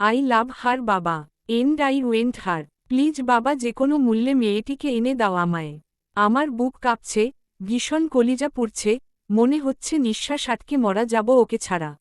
I love her বাবা and I want her. Please বাবা, যে কোনো মূল্যে মেয়েটিকে এনে দাও আমায়। আমার বুক কাঁপছে, ভীষণ কলিজা পুড়ছে, মনে হচ্ছে নিঃশ্বাস আটকে মরা যাব ওকে ছাড়া।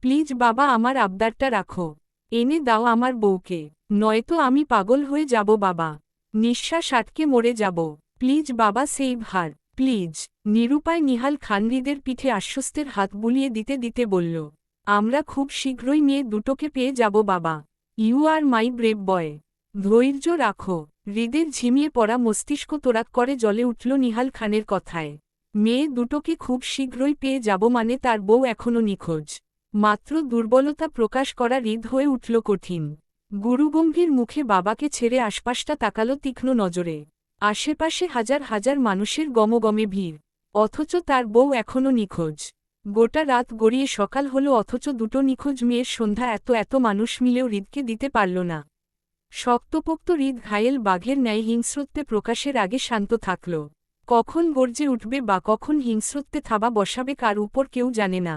প্লিজ বাবা, আমার আবদারটা রাখো। এনে দাও আমার বউকে। নয়তো আমি পাগল হয়ে যাব বাবা। নিঃশ্বাস আটকে মরে যাব। প্লিজ বাবা, সেই ভার। প্লিজ, নিরুপায় নিহাল খানরিদের পিঠে আশ্বস্তের হাত বুলিয়ে দিতে দিতে বলল। আমরা খুব শীঘ্রই মেয়ে দুটোকে পেয়ে যাব, বাবা। ইউ আর মাই ব্রেভ বয় ধৈর্য রাখো। হৃদের ঝিমিয়ে পড়া মস্তিষ্ক তোরাক করে জলে উঠল নিহাল খানের কথায়। মেয়ে দুটোকে খুব শীঘ্রই পেয়ে যাব মানে তার বউ এখনও নিখোঁজ। মাত্র দুর্বলতা প্রকাশ করা হৃদ হয়ে উঠল কঠিন। গুরুগম্ভীর মুখে বাবাকে ছেড়ে আশপাশটা তাকালো তীক্ষ্ণ নজরে। আশেপাশে হাজার হাজার মানুষের গমগমে ভিড়। অথচ তার বউ এখনও নিখোঁজ। গোটা রাত গড়িয়ে সকাল হল অথচ দুটো নিখোঁজ মেয়ের সন্ধ্যা এত এত মানুষ মিলেও হৃদকে দিতে পারল না। শক্তপোক্ত হৃদ ঘায়েল বাঘের ন্যায় হিংস্রত্বে প্রকাশের আগে শান্ত থাকল। কখন গর্জে উঠবে বা কখন হিংস্রত্বে থাবা বসাবে কার উপর কেউ জানে না।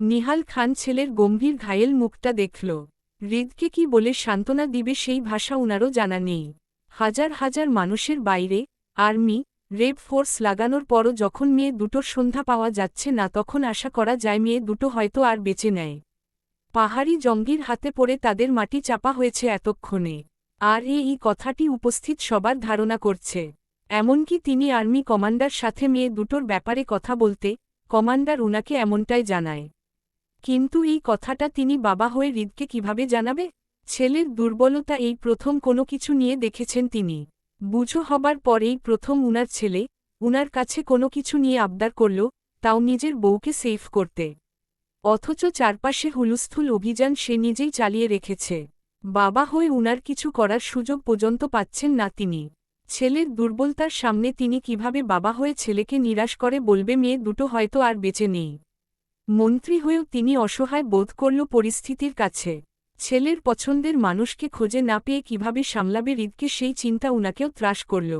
নিহাল খান ছেলের গম্ভীর ঘায়েল মুখটা দেখল। হৃদকে কি বলে সান্ত্বনা দিবে সেই ভাষা উনারও জানা নেই। হাজার হাজার মানুষের বাইরে, আর্মি রেড ফোর্স লাগানোর পরও যখন মেয়ে দুটোর সন্ধ্যা পাওয়া যাচ্ছে না তখন আশা করা যায় মেয়ে দুটো হয়তো আর বেঁচে নেয়। পাহাড়ি জঙ্গির হাতে পড়ে তাদের মাটি চাপা হয়েছে এতক্ষণে। আর এই কথাটি উপস্থিত সবার ধারণা করছে। এমনকি তিনি আর্মি কমান্ডার সাথে মেয়ে দুটোর ব্যাপারে কথা বলতে কমান্ডার উনাকে এমনটাই জানায়। কিন্তু এই কথাটা তিনি বাবা হয়ে হৃদকে কীভাবে জানাবে? ছেলের দুর্বলতা এই প্রথম কোনো কিছু নিয়ে দেখেছেন তিনি। বুঝো হবার পরেই প্রথম উনার ছেলে, উনার কাছে কোনো কিছু নিয়ে আবদার করল, তাও নিজের বউকে সেফ করতে। অথচ চারপাশে হুলুস্থুল অভিযান সে নিজেই চালিয়ে রেখেছে। বাবা হয়ে উনার কিছু করার সুযোগ পর্যন্ত পাচ্ছেন না তিনি। ছেলের দুর্বলতার সামনে তিনি কীভাবে বাবা হয়ে ছেলেকে নিরাশ করে বলবে, মেয়ে, দুটো হয়তো আর বেঁচে নেই। মন্ত্রী হয়েও তিনি অসহায় বোধ করল পরিস্থিতির কাছে। ছেলের পছন্দের মানুষকে খোঁজে না পেয়ে কীভাবে সামলাবে হৃদকে সেই চিন্তা উনাকেও ত্রাস করল।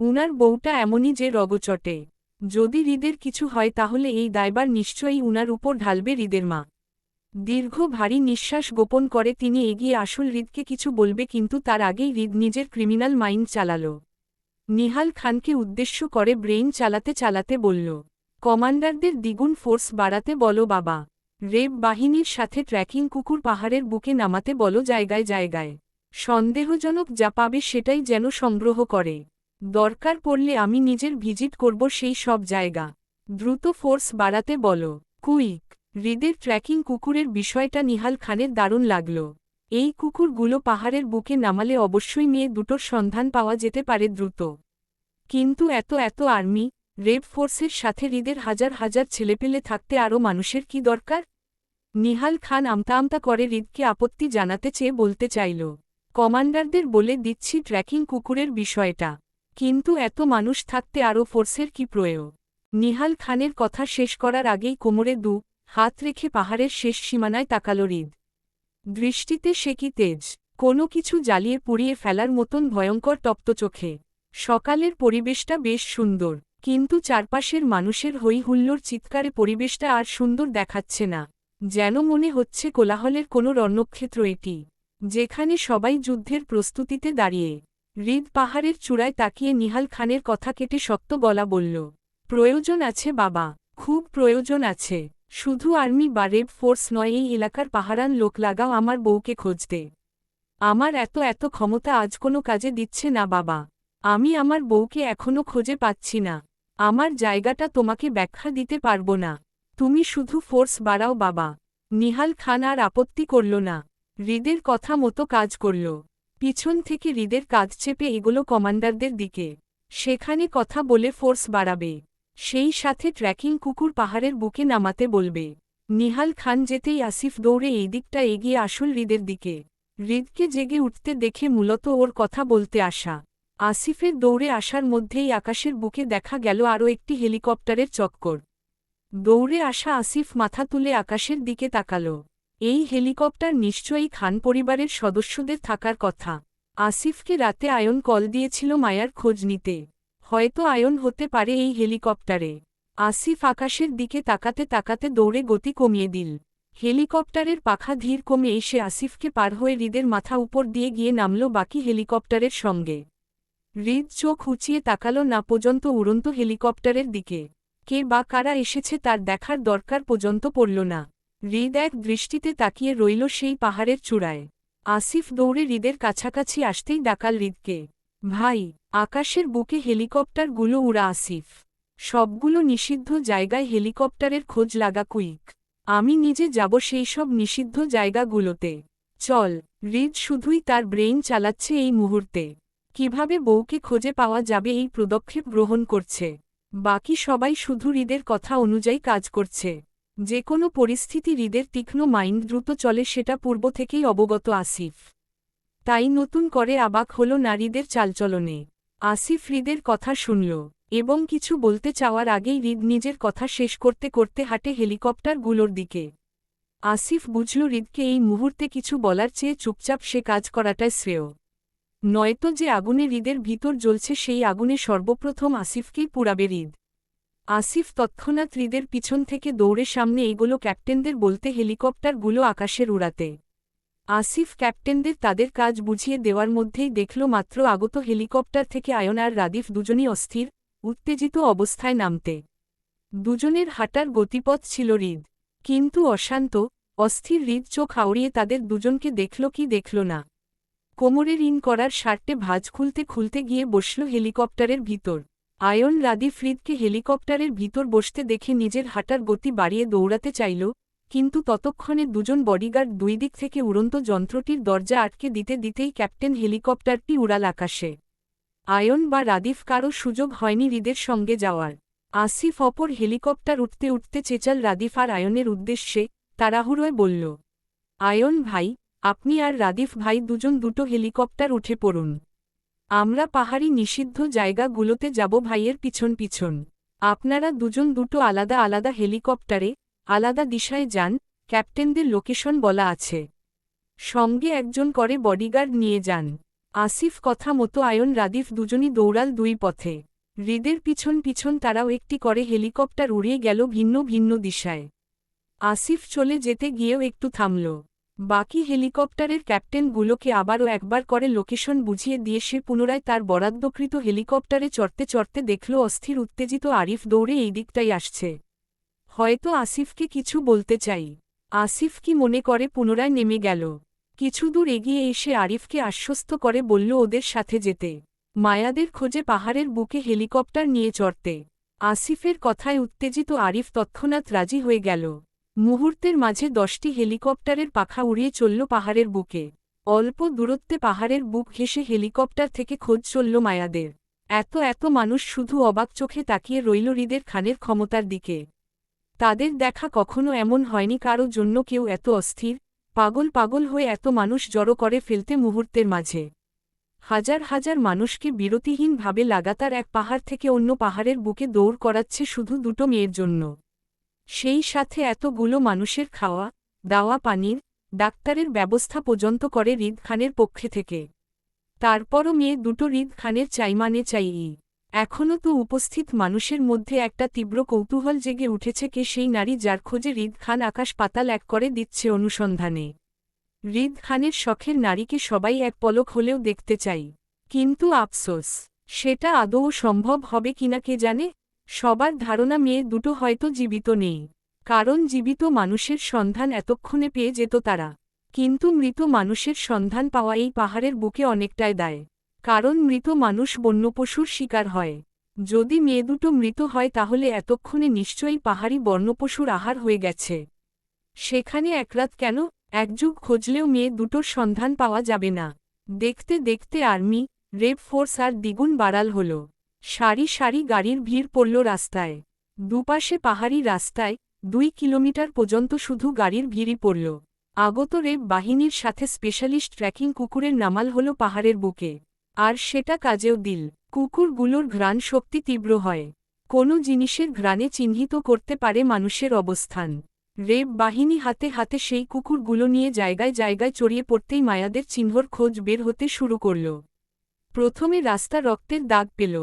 উনার বউটা এমনই যে রগচটে। যদি হৃদের কিছু হয় তাহলে এই দায়বার নিশ্চয়ই উনার উপর ঢালবে হৃদের মা। দীর্ঘ ভারী নিঃশ্বাস গোপন করে তিনি এগিয়ে আসল হৃদকে কিছু বলবে কিন্তু তার আগেই হৃদ নিজের ক্রিমিনাল মাইন্ড চালাল। নিহাল খানকে উদ্দেশ্য করে ব্রেইন চালাতে চালাতে বলল, কমান্ডারদের দ্বিগুণ ফোর্স বাড়াতে বলো বাবা। রেব বাহিনীর সাথে ট্র্যাকিং কুকুর পাহাড়ের বুকে নামাতে বলো জায়গায় জায়গায়। সন্দেহজনক যা পাবে সেটাই যেন সংগ্রহ করে। দরকার পড়লে আমি নিজের ভিজিট করব সেই সব জায়গা। দ্রুত ফোর্স বাড়াতে বলো। কুইক, হৃদের ট্র্যাকিং কুকুরের বিষয়টা নিহাল খানের দারুণ লাগল। এই কুকুরগুলো পাহাড়ের বুকে নামালে অবশ্যই মেয়ে দুটোর সন্ধান পাওয়া যেতে পারে দ্রুত। কিন্তু এত এত আর্মি রেড ফোর্সের সাথে হৃদের হাজার হাজার ছেলেপেলে থাকতে আরও মানুষের কি দরকার? নিহাল খান আমতা আমতা করে হৃদকে আপত্তি জানাতে চেয়ে বলতে চাইল, কমান্ডারদের বলে দিচ্ছি ট্র্যাকিং কুকুরের বিষয়টা, কিন্তু এত মানুষ থাকতে আরও ফোর্সের কি প্রয়োগ? নিহাল খানের কথা শেষ করার আগেই কোমরে দু হাত রেখে পাহাড়ের শেষ সীমানায় তাকাল হৃদ। দৃষ্টিতে সে কি তেজ, কোনো কিছু জ্বালিয়ে পুড়িয়ে ফেলার মতন ভয়ঙ্কর তপ্ত চোখে। সকালের পরিবেশটা বেশ সুন্দর। কিন্তু চারপাশের মানুষের হই হুল্লোর চিৎকারে পরিবেশটা আর সুন্দর দেখাচ্ছে না, যেন মনে হচ্ছে কোলাহলের কোনো রণক্ষেত্র এটি, যেখানে সবাই যুদ্ধের প্রস্তুতিতে দাঁড়িয়ে, হৃদ পাহাড়ের চূড়ায় তাকিয়ে নিহাল খানের কথা কেটে শক্ত গলা বলল, প্রয়োজন আছে বাবা, খুব প্রয়োজন আছে, শুধু আর্মি বা রেড ফোর্স নয়, এই এলাকার পাহারান লোক লাগাও আমার বউকে খোঁজতে, আমার এত এত ক্ষমতা আজ কোনো কাজে দিচ্ছে না বাবা, আমি আমার বউকে এখনও খোঁজে পাচ্ছি না। আমার জায়গাটা তোমাকে ব্যাখ্যা দিতে পারব না। তুমি শুধু ফোর্স বাড়াও বাবা। নিহাল খান আর আপত্তি করল না। হৃদের কথা মতো কাজ করল। পিছন থেকে হৃদের কাজ চেপে এগুলো কমান্ডারদের দিকে। সেখানে কথা বলে ফোর্স বাড়াবে। সেই সাথে ট্র্যাকিং কুকুর পাহাড়ের বুকে নামাতে বলবে। নিহাল খান যেতেই আসিফ দৌড়ে এই দিকটা এগিয়ে আসল হৃদের দিকে। হৃদকে জেগে উঠতে দেখে মূলত ওর কথা বলতে আসা। আসিফের দৌড়ে আসার মধ্যেই আকাশের বুকে দেখা গেল আরও একটি হেলিকপ্টারের চক্কর। দৌড়ে আসা আসিফ মাথা তুলে আকাশের দিকে তাকাল। এই হেলিকপ্টার নিশ্চয়ই খান পরিবারের সদস্যদের থাকার কথা। আসিফকে রাতে আয়ন কল দিয়েছিল মায়ার খোঁজ নিতে। হয়তো আয়ন হতে পারে এই হেলিকপ্টারে। আসিফ আকাশের দিকে তাকাতে তাকাতে দৌড়ে গতি কমিয়ে দিল। হেলিকপ্টারের পাখা ধীর কমে এসে আসিফকে পার হয়ে হৃদের মাথা উপর দিয়ে গিয়ে নামল বাকি হেলিকপ্টারের সঙ্গে। হৃদ চোখ উঁচিয়ে তাকালো না পর্যন্ত উড়ন্ত হেলিকপ্টারের দিকে। কে বা কারা এসেছে তার দেখার দরকার পর্যন্ত পড়ল না। হৃদ এক দৃষ্টিতে তাকিয়ে রইল সেই পাহাড়ের চূড়ায়। আসিফ দৌড়ে হৃদের কাছাকাছি আসতেই ডাকাল হৃদকে। ভাই, আকাশের বুকে হেলিকপ্টারগুলো উড়া আসিফ। সবগুলো নিষিদ্ধ জায়গায় হেলিকপ্টারের খোঁজ লাগা কুইক। আমি নিজে যাব সেই সব নিষিদ্ধ জায়গাগুলোতে। চল, হৃদ শুধুই তার ব্রেইন চালাচ্ছে এই মুহূর্তে। কীভাবে বউকে খুঁজে পাওয়া যাবে এই পদক্ষেপ গ্রহণ করছে। বাকি সবাই শুধু হৃদের কথা অনুযায়ী কাজ করছে। যে কোনো পরিস্থিতি হৃদের তীক্ষ্ণ মাইন্ড দ্রুত চলে সেটা পূর্ব থেকেই অবগত আসিফ। তাই নতুন করে আবাক হল নারীদের চালচলনে। আসিফ হৃদের কথা শুনল এবং কিছু বলতে চাওয়ার আগেই হৃদ নিজের কথা শেষ করতে করতে হাঁটে হেলিকপ্টারগুলোর দিকে। আসিফ বুঝল হৃদকে এই মুহূর্তে কিছু বলার চেয়ে চুপচাপ সে কাজ করাটাই শ্রেয়। নয়তো যে আগুনে হৃদের ভিতর জ্বলছে সেই আগুনে সর্বপ্রথম আসিফকেই পুরাবে হৃদ। আসিফ তৎক্ষণাৎ হৃদের পিছন থেকে দৌড়ে সামনে এগোলো ক্যাপ্টেনদের বলতে হেলিকপ্টারগুলো আকাশের উড়াতে। আসিফ ক্যাপ্টেনদের তাদের কাজ বুঝিয়ে দেওয়ার মধ্যেই দেখল মাত্র আগত হেলিকপ্টার থেকে আয়ন আর রাদিফ দুজনই অস্থির, উত্তেজিত অবস্থায় নামতে। দুজনের হাঁটার গতিপথ ছিল হৃদ, কিন্তু অশান্ত, অস্থির হৃদ চোখ আউড়িয়ে তাদের দুজনকে দেখল কি দেখল না। কোমরের ইন করার শার্টে ভাঁজ খুলতে খুলতে গিয়ে বসল হেলিকপ্টারের ভিতর। আয়ন রাদিফ হৃদকে হেলিকপ্টারের ভিতর বসতে দেখে নিজের হাঁটার গতি বাড়িয়ে দৌড়াতে চাইল, কিন্তু ততক্ষণে দুজন বডিগার্ড দুই দিক থেকে উড়ন্ত যন্ত্রটির দরজা আটকে দিতে দিতেই ক্যাপ্টেন হেলিকপ্টারটি উড়াল আকাশে। আয়ন বা রাদিফ কারও সুযোগ হয়নি হৃদের সঙ্গে যাওয়ার। আসিফ অপর হেলিকপ্টার উঠতে উঠতে চেচাল রাদিফ আর আয়নের উদ্দেশ্যে তাড়াহুড়োয় বলল, আয়ন ভাই আপনি আর রাদিফ ভাই দুজন দুটো হেলিকপ্টার উঠে পড়ুন। আমরা পাহাড়ি নিষিদ্ধ জায়গাগুলোতে যাব ভাইয়ের পিছন পিছন। আপনারা দুজন দুটো আলাদা আলাদা হেলিকপ্টারে, আলাদা দিশায় যান, ক্যাপ্টেনদের লোকেশন বলা আছে। সঙ্গে একজন করে বডিগার্ড নিয়ে যান। আসিফ কথা মতো আয়ন রাদিফ দুজনই দৌড়াল দুই পথে। হৃদের পিছন পিছন তারাও একটি করে হেলিকপ্টার উড়িয়ে গেল ভিন্ন ভিন্ন দিশায়। আসিফ চলে যেতে গিয়েও একটু থামল। বাকি হেলিকপ্টারের ক্যাপ্টেনগুলোকে আবারও একবার করে লোকেশন বুঝিয়ে দিয়ে সে পুনরায় তার বরাদ্দকৃত হেলিকপ্টারে চড়তে চড়তে দেখল অস্থির উত্তেজিত আরিফ দৌড়ে এই দিকটাই আসছে। হয়তো আসিফকে কিছু বলতে চাই। আসিফ কি মনে করে পুনরায় নেমে গেল? কিছুদূর এগিয়ে এসে আরিফকে আশ্বস্ত করে বলল, ওদের সাথে যেতে। মায়াদের খোঁজে পাহাড়ের বুকে হেলিকপ্টার নিয়ে চড়তে। আসিফের কথায় উত্তেজিত আরিফ তৎক্ষণাৎ রাজি হয়ে গেল। মুহূর্তের মাঝে দশটি হেলিকপ্টারের পাখা উড়িয়ে চলল পাহাড়ের বুকে। অল্প দূরত্বে পাহাড়ের বুক ঘেসে হেলিকপ্টার থেকে খোঁজ চলল মায়াদের। এত এত মানুষ শুধু অবাক চোখে তাকিয়ে রইল হৃদের খানের ক্ষমতার দিকে। তাদের দেখা কখনো এমন হয়নি কারও জন্য কেউ এত অস্থির, পাগল পাগল হয়ে এত মানুষ জড়ো করে ফেলতে মুহূর্তের মাঝে। হাজার হাজার মানুষকে বিরতিহীনভাবে লাগাতার এক পাহাড় থেকে অন্য পাহাড়ের বুকে দৌড় করাচ্ছে শুধু দুটো মেয়ের জন্য। সেই সাথে এতগুলো মানুষের খাওয়া, দাওয়া পানির, ডাক্তারের ব্যবস্থা পর্যন্ত করে রিদ খানের পক্ষে থেকে। তারপরও মেয়ে দুটো রিদ খানের চাইমানে চাইই এখনও তো উপস্থিত মানুষের মধ্যে একটা তীব্র কৌতূহল জেগে উঠেছে কে সেই নারী যার খোঁজে রিদ খান আকাশ পাতাল এক করে দিচ্ছে অনুসন্ধানে। রিদ খানের শখের নারীকে সবাই এক পলক হলেও দেখতে চাই। কিন্তু আফসোস, সেটা আদৌ সম্ভব হবে কিনা কে জানে? সবার ধারণা মেয়ে দুটো হয়তো জীবিত নেই। কারণ জীবিত মানুষের সন্ধান এতক্ষণে পেয়ে যেত তারা। কিন্তু মৃত মানুষের সন্ধান পাওয়া এই পাহাড়ের বুকে অনেকটাই দায়। কারণ মৃত মানুষ বন্যপশুর শিকার হয়। যদি মেয়ে দুটো মৃত হয় তাহলে এতক্ষণে নিশ্চয়ই পাহাড়ি বর্ণপশুর আহার হয়ে গেছে। সেখানে একরাত কেন? একযুগ খুঁজলেও মেয়ে দুটোর সন্ধান পাওয়া যাবে না। দেখতে দেখতে আর্মি, রেড ফোর্স আর দ্বিগুণ বাড়াল হল। সারি সারি গাড়ির ভিড় পড়ল রাস্তায়। দুপাশে পাহাড়ি রাস্তায় দুই কিলোমিটার পর্যন্ত শুধু গাড়ির ভিড়ই পড়ল। আগত রেব বাহিনীর সাথে স্পেশালিস্ট ট্র্যাকিং কুকুরের নামাল হল পাহাড়ের বুকে। আর সেটা কাজেও দিল। কুকুরগুলোর ঘ্রাণ শক্তি তীব্র হয়। কোনো জিনিসের ঘ্রাণে চিহ্নিত করতে পারে মানুষের অবস্থান। রেব বাহিনী হাতে হাতে সেই কুকুরগুলো নিয়ে জায়গায় জায়গায় চড়িয়ে পড়তেই মায়াদের চিহ্নর খোঁজ বের হতে শুরু করল। প্রথমে রাস্তা রক্তের দাগ পেল।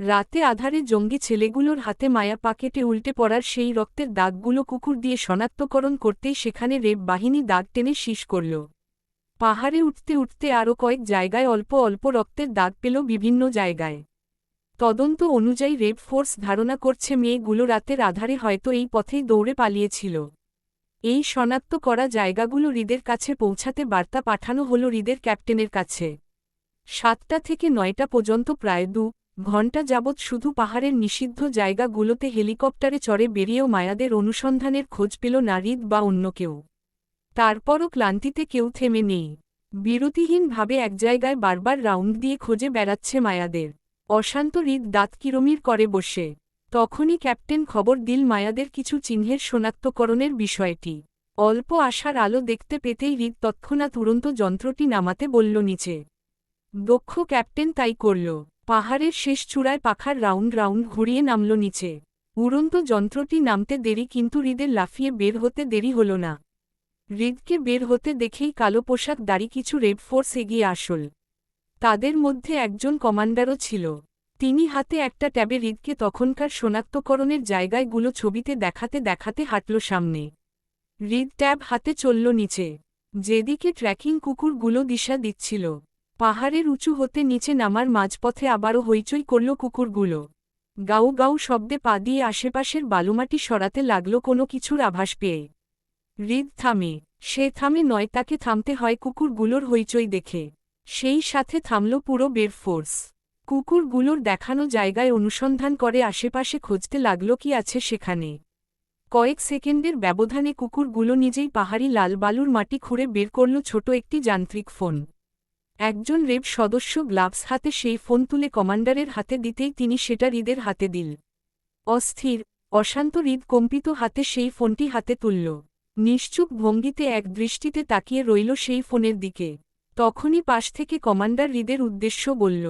রাতে আধারে জঙ্গি ছেলেগুলোর হাতে মায়া পাকেটে উল্টে পড়ার সেই রক্তের দাগগুলো কুকুর দিয়ে শনাক্তকরণ করতেই সেখানে রেব বাহিনী দাগ টেনে শীষ করল। পাহাড়ে উঠতে উঠতে আরও কয়েক জায়গায় অল্প অল্প রক্তের দাগ পেল বিভিন্ন জায়গায়। তদন্ত অনুযায়ী রেব ফোর্স ধারণা করছে মেয়েগুলো রাতের আধারে হয়তো এই পথেই দৌড়ে পালিয়েছিল। এই শনাক্ত করা জায়গাগুলো হৃদের কাছে পৌঁছাতে বার্তা পাঠানো হল হৃদের ক্যাপ্টেনের কাছে। সাতটা থেকে নয়টা পর্যন্ত প্রায় দু ঘণ্টা যাবৎ শুধু পাহাড়ের নিষিদ্ধ জায়গাগুলোতে হেলিকপ্টারে চড়ে বেরিয়েও মায়াদের অনুসন্ধানের খোঁজ পেল না হৃদ বা অন্য কেউ। তারপরও ক্লান্তিতে কেউ থেমে নেই। বিরতিহীনভাবে এক জায়গায় বারবার রাউন্ড দিয়ে খোঁজে বেড়াচ্ছে মায়াদের। অশান্ত হৃদ দাঁত কিরমির করে বসে। তখনই ক্যাপ্টেন খবর দিল মায়াদের কিছু চিহ্নের শনাক্তকরণের বিষয়টি। অল্প আশার আলো দেখতে পেতেই হৃদ তৎক্ষণাৎ উড়ন্ত যন্ত্রটি নামাতে বলল নিচে। দক্ষ ক্যাপ্টেন তাই করল। পাহাড়ের শেষ চূড়ায় পাখার রাউন্ড রাউন্ড ঘুরিয়ে নামল নিচে। উড়ন্ত যন্ত্রটি নামতে দেরি কিন্তু হৃদের লাফিয়ে বের হতে দেরি হল না। হৃদকে বের হতে দেখেই কালো পোশাক দাড়ি কিছু রেড ফোর্স এগিয়ে আসল। তাদের মধ্যে একজন কমান্ডারও ছিল। তিনি হাতে একটা ট্যাবে হৃদকে তখনকার শনাক্তকরণের জায়গায়গুলো ছবিতে দেখাতে দেখাতে হাঁটল সামনে। হৃদ ট্যাব হাতে চলল নিচে। যেদিকে ট্র্যাকিং কুকুরগুলো দিশা দিচ্ছিল। পাহাড়ের উঁচু হতে নিচে নামার মাঝপথে আবারও হইচই করল কুকুরগুলো। গাউ গাউ শব্দে পা দিয়ে আশেপাশের বালুমাটি সরাতে লাগল কোনো কিছুর আভাস পেয়ে। হৃদ থামে, সে থামে নয়, তাকে থামতে হয় কুকুরগুলোর হইচই দেখে। সেই সাথে থামল পুরো বের ফোর্স। কুকুরগুলোর দেখানো জায়গায় অনুসন্ধান করে আশেপাশে খুঁজতে লাগল কি আছে সেখানে। কয়েক সেকেন্ডের ব্যবধানে কুকুরগুলো নিজেই পাহাড়ি লাল বালুর মাটি খুঁড়ে বের করল ছোট একটি যান্ত্রিক ফোন। একজন রেব সদস্য গ্লাভস হাতে সেই ফোন তুলে কমান্ডারের হাতে দিতেই তিনি সেটা হৃদের হাতে দিল। অস্থির, অশান্ত হৃদ কম্পিত হাতে সেই ফোনটি হাতে তুলল। নিশ্চুপ ভঙ্গিতে এক দৃষ্টিতে তাকিয়ে রইল সেই ফোনের দিকে। তখনই পাশ থেকে কমান্ডার হৃদের উদ্দেশ্য বলল,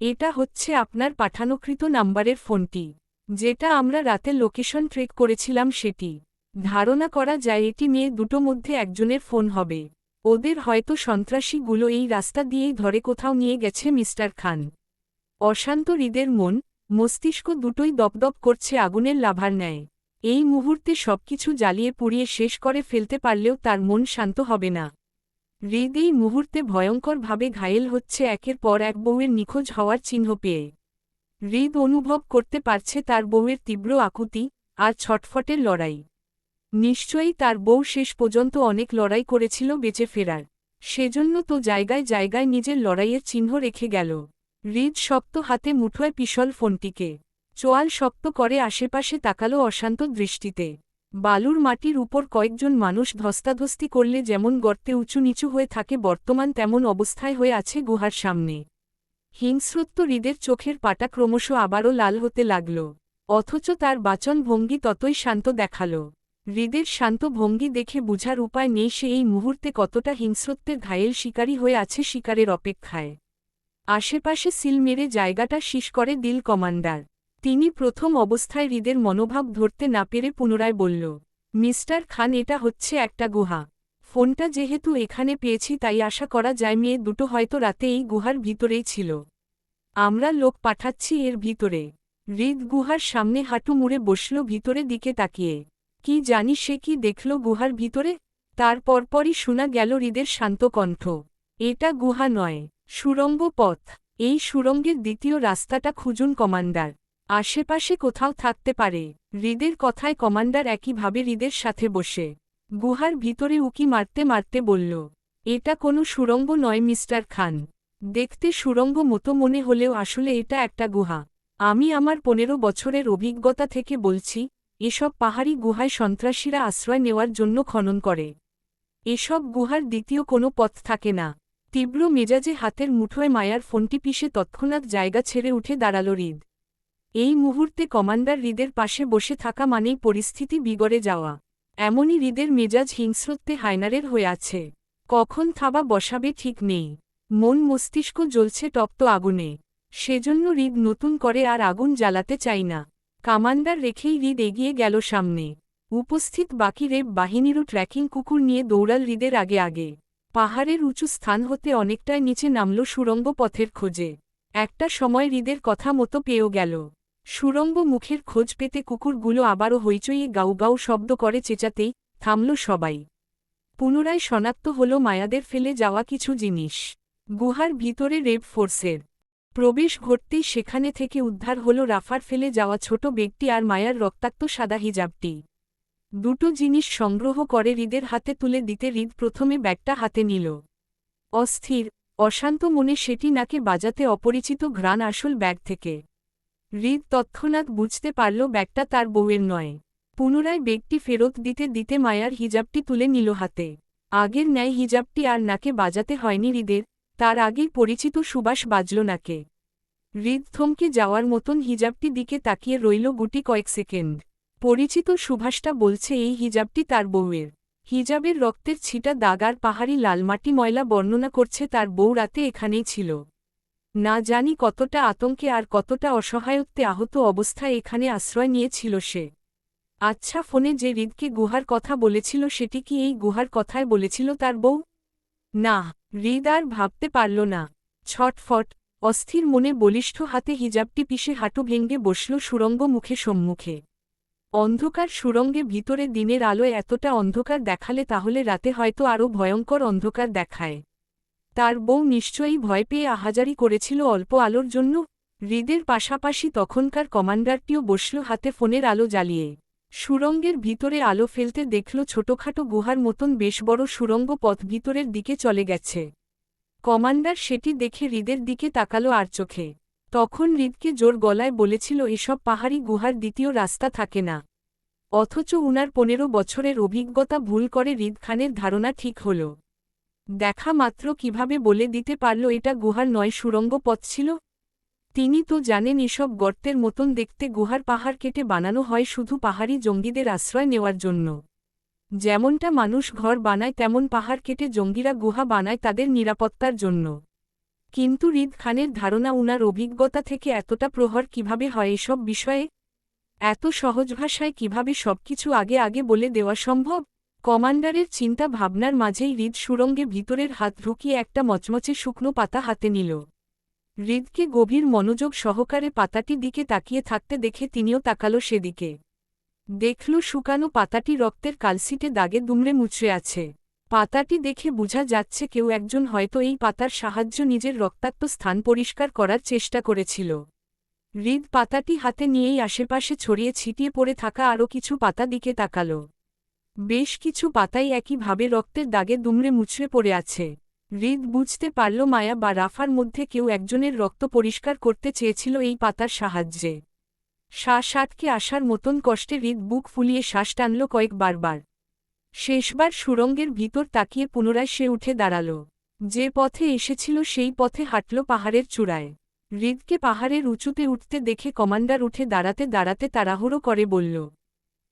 এটা হচ্ছে আপনার পাঠানোকৃত নাম্বারের ফোনটি। যেটা আমরা রাতে লোকেশন ট্রেক করেছিলাম সেটি। ধারণা করা যায় এটি মেয়ে দুটো মধ্যে একজনের ফোন হবে। ওদের হয়তো সন্ত্রাসীগুলো এই রাস্তা দিয়েই ধরে কোথাও নিয়ে গেছে মিস্টার খান। অশান্ত হৃদের মন, মস্তিষ্ক দুটোই দপদপ করছে আগুনের লাভার ন্যায়। এই মুহূর্তে সবকিছু জ্বালিয়ে পুড়িয়ে শেষ করে ফেলতে পারলেও তার মন শান্ত হবে না। হৃদ এই মুহূর্তে ভয়ঙ্করভাবে ঘায়েল হচ্ছে একের পর এক বউয়ের নিখোঁজ হওয়ার চিহ্ন পেয়ে। হৃদ অনুভব করতে পারছে তার বউয়ের তীব্র আকুতি আর ছটফটের লড়াই। নিশ্চয়ই তার বউ শেষ পর্যন্ত অনেক লড়াই করেছিল বেঁচে ফেরার। সেজন্য তো জায়গায় জায়গায় নিজের লড়াইয়ের চিহ্ন রেখে গেল। হৃদ শক্ত হাতে মুঠোয় পিশল ফোনটিকে। চোয়াল শক্ত করে আশেপাশে তাকালো অশান্ত দৃষ্টিতে। বালুর মাটির উপর কয়েকজন মানুষ ধস্তাধস্তি করলে যেমন গর্তে উঁচু নিচু হয়ে থাকে, বর্তমান তেমন অবস্থায় হয়ে আছে গুহার সামনে। হিংস্রত্ব হৃদের চোখের পাটা ক্রমশ আবারও লাল হতে লাগল। অথচ তার বাচন ভঙ্গি ততই শান্ত দেখাল। হৃদের শান্ত ভঙ্গি দেখে বুঝার উপায় নেই সে এই মুহূর্তে কতটা হিংস্রত্বের ঘায়েল শিকারী হয়ে আছে শিকারের অপেক্ষায়। আশেপাশে সিল মেরে জায়গাটা শীষ করে দিল কমান্ডার। তিনি প্রথম অবস্থায় হৃদের মনোভাব ধরতে না পেরে পুনরায় বলল, মিস্টার খান, এটা হচ্ছে একটা গুহা। ফোনটা যেহেতু এখানে পেয়েছি তাই আশা করা যায় মেয়ে দুটো হয়তো রাতে এই গুহার ভিতরেই ছিল। আমরা লোক পাঠাচ্ছি এর ভিতরে। হৃদ গুহার সামনে হাঁটু মুড়ে বসল ভিতরে দিকে তাকিয়ে। কি জানি সে কি দেখল গুহার ভিতরে? তার পরপরই শোনা গেল হৃদের শান্ত কণ্ঠ। এটা গুহা নয়, সুরঙ্গ পথ। এই সুরঙ্গের দ্বিতীয় রাস্তাটা খুঁজুন, কমান্ডার। আশেপাশে কোথাও থাকতে পারে। হৃদের কথায় কমান্ডার একইভাবে হৃদের সাথে বসে। গুহার ভিতরে উকি মারতে মারতে বলল, এটা কোনো সুরঙ্গ নয়, মিস্টার খান। দেখতে সুরঙ্গ মতো মনে হলেও আসলে এটা একটা গুহা। আমি আমার পনেরো বছরের অভিজ্ঞতা থেকে বলছি এসব পাহাড়ি গুহায় সন্ত্রাসীরা আশ্রয় নেওয়ার জন্য খনন করে। এসব গুহার দ্বিতীয় কোনো পথ থাকে না। তীব্র মেজাজে হাতের মুঠোয় মায়ার ফোনটি পিষে তৎক্ষণাৎ জায়গা ছেড়ে উঠে দাঁড়াল হৃদ। এই মুহূর্তে কমান্ডার হৃদের পাশে বসে থাকা মানেই পরিস্থিতি বিগড়ে যাওয়া। এমনই হৃদের মেজাজ হিংস্রত্বে হায়নারের হয়ে আছে। কখন থাবা বসাবে ঠিক নেই। মন মস্তিষ্ক জ্বলছে টপ্ত আগুনে। সেজন্য হৃদ নতুন করে আর আগুন জ্বালাতে চাই না। কামান্ডার রেখেই হৃদ এগিয়ে গেল সামনে। উপস্থিত বাকি রেব বাহিনীরও ট্র্যাকিং কুকুর নিয়ে দৌড়াল হৃদের আগে আগে। পাহাড়ের উঁচু স্থান হতে অনেকটাই নিচে নামল সুরঙ্গ পথের খোঁজে। একটা সময় হৃদের কথা মতো পেয়েও গেল। সুরঙ্গ মুখের খোঁজ পেতে কুকুরগুলো আবারও হইচইয়ে গাউ গাউ শব্দ করে চেঁচাতেই থামল সবাই। পুনরায় শনাক্ত হল মায়াদের ফেলে যাওয়া কিছু জিনিস। গুহার ভিতরে রেব ফোর্সের প্রবেশ ঘটতেই সেখানে থেকে উদ্ধার হল রাফার ফেলে যাওয়া ছোট ব্যক্তি আর মায়ার রক্তাক্ত সাদা হিজাবটি। দুটো জিনিস সংগ্রহ করে হৃদের হাতে তুলে দিতে হৃদ প্রথমে ব্যাগটা হাতে নিল। অস্থির, অশান্ত মনে সেটি নাকে বাজাতে অপরিচিত ঘ্রাণ আসল ব্যাগ থেকে। হৃদ তৎক্ষণাৎ বুঝতে পারল ব্যাগটা তার বউয়ের নয়। পুনরায় বেগটি ফেরত দিতে দিতে মায়ার হিজাবটি তুলে নিল হাতে। আগের ন্যায় হিজাবটি আর নাকে বাজাতে হয়নি হৃদের তার আগেই পরিচিত সুবাস বাজল নাকে। হৃদ থমকে যাওয়ার মতন হিজাবটি দিকে তাকিয়ে রইল গুটি কয়েক সেকেন্ড। পরিচিত সুভাষটা বলছে, এই হিজাবটি তার বউয়ের। হিজাবের রক্তের ছিটা দাগার পাহাড়ি লালমাটি ময়লা বর্ণনা করছে, তার বউ রাতে এখানেই ছিল। না জানি কতটা আতঙ্কে আর কতটা অসহায়ত্বে আহত অবস্থায় এখানে আশ্রয় নিয়েছিল সে। আচ্ছা ফোনে যে হৃদকে গুহার কথা বলেছিল, সেটি কি এই গুহার কথায় বলেছিল তার বউ? না। হৃদ আর ভাবতে পারল না। ছটফট, অস্থির মনে বলিষ্ঠ হাতে হিজাবটি পিষে হাঁটু ভেঙ্গে বসল সুরঙ্গ মুখে সম্মুখে। অন্ধকার সুরঙ্গে ভিতরে দিনের আলোয় এতটা অন্ধকার দেখালে তাহলে রাতে হয়তো আরও ভয়ঙ্কর অন্ধকার দেখায়। তার বউ নিশ্চয়ই ভয় পেয়ে আহাজারি করেছিল অল্প আলোর জন্য। হৃদের পাশাপাশি তখনকার কমান্ডারটিও বসল হাতে ফোনের আলো জ্বালিয়ে। সুরঙ্গের ভিতরে আলো ফেলতে দেখল ছোটখাটো গুহার মতন বেশ বড় সুরঙ্গ পথ ভিতরের দিকে চলে গেছে। কমান্ডার সেটি দেখে হৃদের দিকে তাকালো আর চোখে। তখন হৃদকে জোর গলায় বলেছিল, এসব পাহাড়ি গুহার দ্বিতীয় রাস্তা থাকে না। অথচ উনার পনেরো বছরের অভিজ্ঞতা ভুল করে হৃদ খানের ধারণা ঠিক হল। দেখা মাত্র কীভাবে বলে দিতে পারল, এটা গুহার নয়, সুরঙ্গ পথ ছিল। তিনি তো জানেন এসব গর্তের মতন দেখতে গুহার পাহাড় কেটে বানানো হয় শুধু পাহাড়ি জঙ্গিদের আশ্রয় নেওয়ার জন্য। যেমনটা মানুষ ঘর বানায়, তেমন পাহাড় কেটে জঙ্গিরা গুহা বানায় তাদের নিরাপত্তার জন্য। কিন্তু রিদ খানের ধারণা উনার অভিজ্ঞতা থেকে এতটা প্রহর কীভাবে হয় এসব বিষয়ে? এত সহজ ভাষায় কীভাবে সবকিছু আগে আগে বলে দেওয়া সম্ভব? কমান্ডারের চিন্তা ভাবনার মাঝেই হৃদ সুরঙ্গে ভিতরের হাত ঢুকিয়ে একটা মচমচে শুকনো পাতা হাতে নিল। হৃদকে গভীর মনোযোগ সহকারে পাতাটি দিকে তাকিয়ে থাকতে দেখে তিনিও তাকালো সেদিকে। দেখল শুকানো পাতাটি রক্তের কালসিটে দাগে দুমড়ে মুচড়ে আছে। পাতাটি দেখে বোঝা যাচ্ছে কেউ একজন হয়তো এই পাতার সাহায্য নিজের রক্তাক্ত স্থান পরিষ্কার করার চেষ্টা করেছিল। হৃদ পাতাটি হাতে নিয়েই আশেপাশে ছড়িয়ে ছিটিয়ে পড়ে থাকা আরও কিছু পাতা দিকে তাকাল। বেশ কিছু পাতাই একইভাবে রক্তের দাগে দুমড়ে মুচড়ে পড়ে আছে। হৃদ বুঝতে পারল মায়া বা রাফার মধ্যে কেউ একজনের রক্ত পরিষ্কার করতে চেয়েছিল এই পাতার সাহায্যে। শ্বাস আটকে আসার মতন কষ্টে হৃদ বুক ফুলিয়ে শ্বাস টানল কয়েক বারবার। শেষবার সুরঙ্গের ভিতর তাকিয়ে পুনরায় সে উঠে দাঁড়াল। যে পথে এসেছিল সেই পথে হাঁটল পাহাড়ের চূড়ায়। হৃদকে পাহাড়ের উঁচুতে উঠতে দেখে কমান্ডার উঠে দাঁড়াতে দাঁড়াতে তাড়াহুড়ো করে বলল,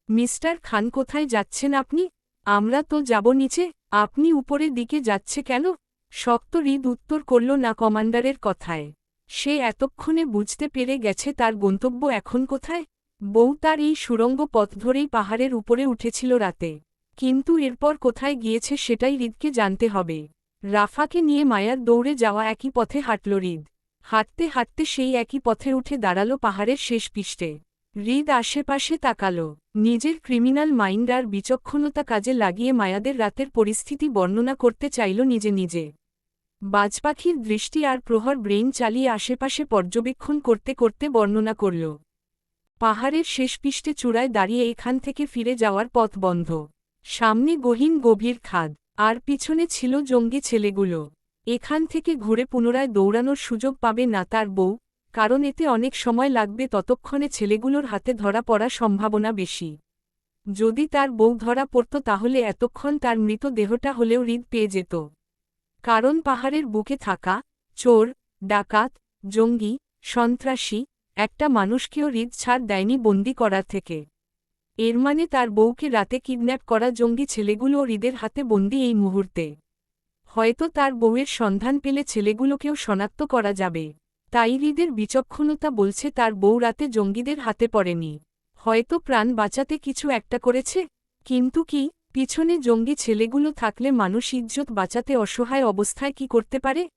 মিস্টার খান কোথায় যাচ্ছেন আপনি? আমরা তো যাব নিচে। আপনি উপরের দিকে যাচ্ছে কেন? শক্ত হৃদ উত্তর করল, না, কমান্ডারের কথায়। সে এতক্ষণে বুঝতে পেরে গেছে তার গন্তব্য এখন কোথায়। বউ তার এই সুরঙ্গ পথ ধরেই পাহাড়ের উপরে উঠেছিল রাতে। কিন্তু এরপর কোথায় গিয়েছে সেটাই হৃদকে জানতে হবে। রাফাকে নিয়ে মায়ার দৌড়ে যাওয়া একই পথে হাঁটল হৃদ হাঁটতে হাঁটতে সেই একই পথে উঠে দাঁড়াল পাহাড়ের শেষ পৃষ্ঠে। হৃদ আশেপাশে তাকাল। নিজের ক্রিমিনাল মাইন্ড আর বিচক্ষণতা কাজে লাগিয়ে মায়াদের রাতের পরিস্থিতি বর্ণনা করতে চাইল নিজে নিজে। বাজপাখির দৃষ্টি আর প্রহর ব্রেইন চালিয়ে আশেপাশে পর্যবেক্ষণ করতে করতে বর্ণনা করল। পাহাড়ের শেষ পৃষ্ঠে চূড়ায় দাঁড়িয়ে এখান থেকে ফিরে যাওয়ার পথ বন্ধ। সামনে গহীন গভীর খাদ, আর পিছনে ছিল জঙ্গি ছেলেগুলো। এখান থেকে ঘুরে পুনরায় দৌড়ানোর সুযোগ পাবে না তার বউ, কারণ এতে অনেক সময় লাগবে ততক্ষণে ছেলেগুলোর হাতে ধরা পড়া সম্ভাবনা বেশি। যদি তার বউ ধরা পড়ত তাহলে এতক্ষণ তার মৃত দেহটা হলেও হৃদ পেয়ে যেত। কারণ পাহাড়ের বুকে থাকা, চোর, ডাকাত, জঙ্গি, সন্ত্রাসী, একটা মানুষকেও হৃদ ছাড় দেয়নি বন্দি করার থেকে। এর মানে তার বউকে রাতে কিডন্যাপ করা জঙ্গি ছেলেগুলো হৃদের হাতে বন্দি এই মুহূর্তে। হয়তো তার বউয়ের সন্ধান পেলে ছেলেগুলোকেও শনাক্ত করা যাবে। তাই হৃদের বিচক্ষণতা বলছে তার বউ রাতে জঙ্গিদের হাতে পড়েনি। হয়তো প্রাণ বাঁচাতে কিছু একটা করেছে, কিন্তু কি পিছনে জঙ্গি ছেলেগুলো থাকলে মানুষ ইজ্জত বাঁচাতে অসহায় অবস্থায় কি করতে পারে?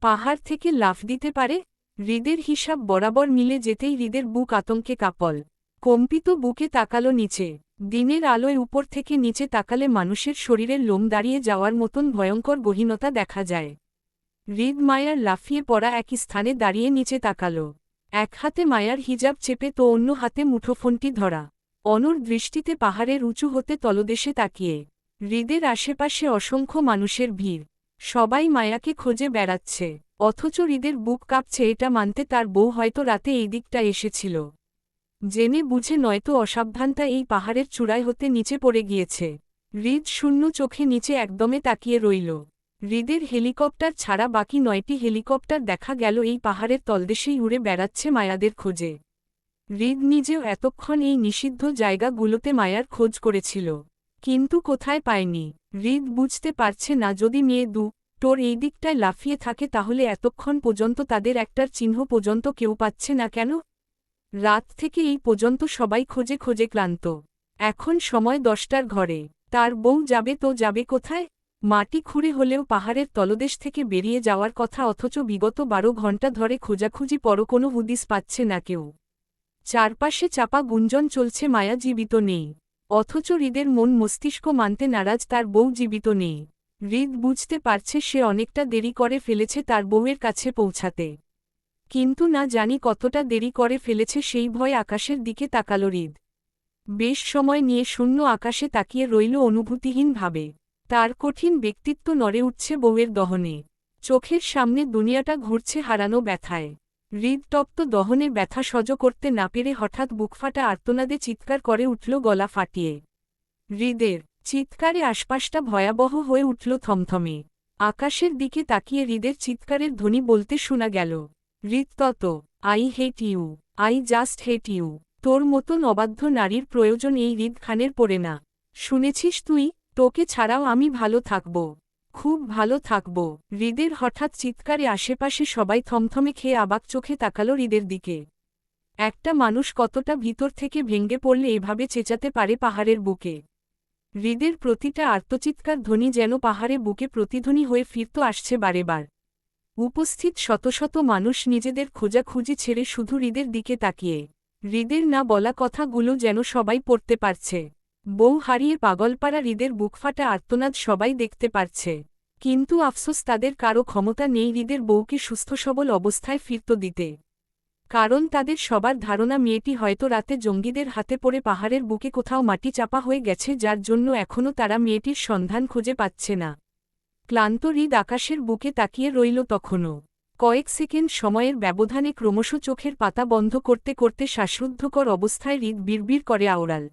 পাহাড় থেকে লাফ দিতে পারে? হৃদের হিসাব বরাবর মিলে যেতেই হৃদের বুক আতঙ্কে কাপল। কম্পিত বুকে তাকালো নিচে। দিনের আলোয় উপর থেকে নিচে তাকালে মানুষের শরীরের লোম দাঁড়িয়ে যাওয়ার মতন ভয়ঙ্কর গহীনতা দেখা যায়। হৃদ মায়ার লাফিয়ে পড়া একই স্থানে দাঁড়িয়ে নিচে তাকালো। এক হাতে মায়ার হিজাব চেপে তো অন্য হাতে মুঠোফোনটি ধরা। অনুর দৃষ্টিতে পাহাড়ের উঁচু হতে তলদেশে তাকিয়ে। হৃদের আশেপাশে অসংখ্য মানুষের ভিড়। সবাই মায়াকে খোঁজে বেড়াচ্ছে। অথচ হৃদের বুক কাঁপছে এটা মানতে তার বউ হয়তো রাতে এই দিকটা এসেছিল। জেনে বুঝে নয়তো অসাবধানতা এই পাহাড়ের চূড়ায় হতে নিচে পড়ে গিয়েছে। হৃদ শূন্য চোখে নিচে একদমে তাকিয়ে রইল। হৃদের হেলিকপ্টার ছাড়া বাকি নয়টি হেলিকপ্টার দেখা গেল এই পাহাড়ের তলদেশেই উড়ে বেড়াচ্ছে মায়াদের খোঁজে। হৃদ নিজেও এতক্ষণ এই নিষিদ্ধ জায়গাগুলোতে মায়ার খোঁজ করেছিল। কিন্তু কোথায় পায়নি? হৃদ বুঝতে পারছে না যদি মেয়ে দু তোর এই দিকটায় লাফিয়ে থাকে তাহলে এতক্ষণ পর্যন্ত তাদের একটার চিহ্ন পর্যন্ত কেউ পাচ্ছে না কেন? রাত থেকে এই পর্যন্ত সবাই খোঁজে খোঁজে ক্লান্ত। এখন সময় দশটার ঘরে। তার বউ যাবে তো যাবে কোথায়? মাটি খুঁড়ে হলেও পাহাড়ের তলদেশ থেকে বেরিয়ে যাওয়ার কথা অথচ বিগত বারো ঘণ্টা ধরে খোঁজাখুঁজি পর কোনো হুদিস পাচ্ছে না কেউ। চারপাশে চাপা গুঞ্জন চলছে, মায়া জীবিত নেই। অথচ হৃদের মন মস্তিষ্ক মানতে নারাজ, তার বউ জীবিত নেই। হৃদ বুঝতে পারছে, সে অনেকটা দেরি করে ফেলেছে তার বউয়ের কাছে পৌঁছাতে। কিন্তু না জানি কতটা দেরি করে ফেলেছে, সেই ভয় আকাশের দিকে তাকাল হৃদ। বেশ সময় নিয়ে শূন্য আকাশে তাকিয়ে রইল অনুভূতিহীনভাবে তার কঠিন ব্যক্তিত্ব নড়ে উঠছে বউয়ের দহনে। চোখের সামনে দুনিয়াটা ঘুরছে হারানো ব্যথায়। হৃদতপ্ত দহনে ব্যথা সজ করতে না পেরে হঠাৎ বুকফাটা আর্তনাদে চিৎকার করে উঠল গলা ফাটিয়ে। হৃদের চিৎকারে আশপাশটা ভয়াবহ হয়ে উঠল থমথমে। আকাশের দিকে তাকিয়ে হৃদের চিৎকারের ধ্বনি বলতে শোনা গেল হৃদতত I hate you, I just hate you, তোর মতন অবাধ্য নারীর প্রয়োজন এই হৃদ খানের পড়ে না। শুনেছিস তুই? তোকে ছাড়াও আমি ভালো থাকব। খুব ভালো থাকব। হৃদের হঠাৎ চিৎকারে আশেপাশে সবাই থমথমে খেয়ে আবাক চোখে তাকালো হৃদের দিকে। একটা মানুষ কতটা ভিতর থেকে ভেঙ্গে পড়লে এভাবে চেঁচাতে পারে পাহাড়ের বুকে। হৃদের প্রতিটা আর্তচিৎকার ধ্বনি যেন পাহাড়ে বুকে প্রতিধ্বনি হয়ে ফিরত আসছে বারেবার উপস্থিত শত শত মানুষ নিজেদের খোঁজাখুঁজি ছেড়ে শুধু হৃদের দিকে তাকিয়ে। হৃদের না বলা কথাগুলো যেন সবাই পড়তে পারছে। বউ হারিয়ে পাগলপাড়া হৃদের বুকফাটা আর্তনাদ সবাই দেখতে পারছে। কিন্তু আফসোস তাদের কারও ক্ষমতা নেই হৃদের বউকে সুস্থ সবল অবস্থায় ফিরত দিতে। কারণ তাদের সবার ধারণা মেয়েটি হয়তো রাতে জঙ্গিদের হাতে পড়ে পাহাড়ের বুকে কোথাও মাটি চাপা হয়ে গেছে যার জন্য এখনও তারা মেয়েটির সন্ধান খুঁজে পাচ্ছে না। ক্লান্ত হৃদ আকাশের বুকে তাকিয়ে রইল তখনও কয়েক সেকেন্ড সময়ের ব্যবধানে ক্রমশ চোখের পাতা বন্ধ করতে করতে শ্বাসরুদ্ধকর অবস্থায় হৃদ বিড়বিড় করে আওড়াল।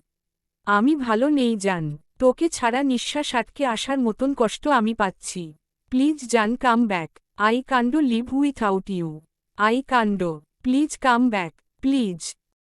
আমি ভালো নেই, জান। তোকে ছাড়া নিঃশ্বাস আটকে আসার মতন কষ্ট আমি পাচ্ছি। প্লিজ, জান, come back. I can't live without you. I can't please, come back. Please.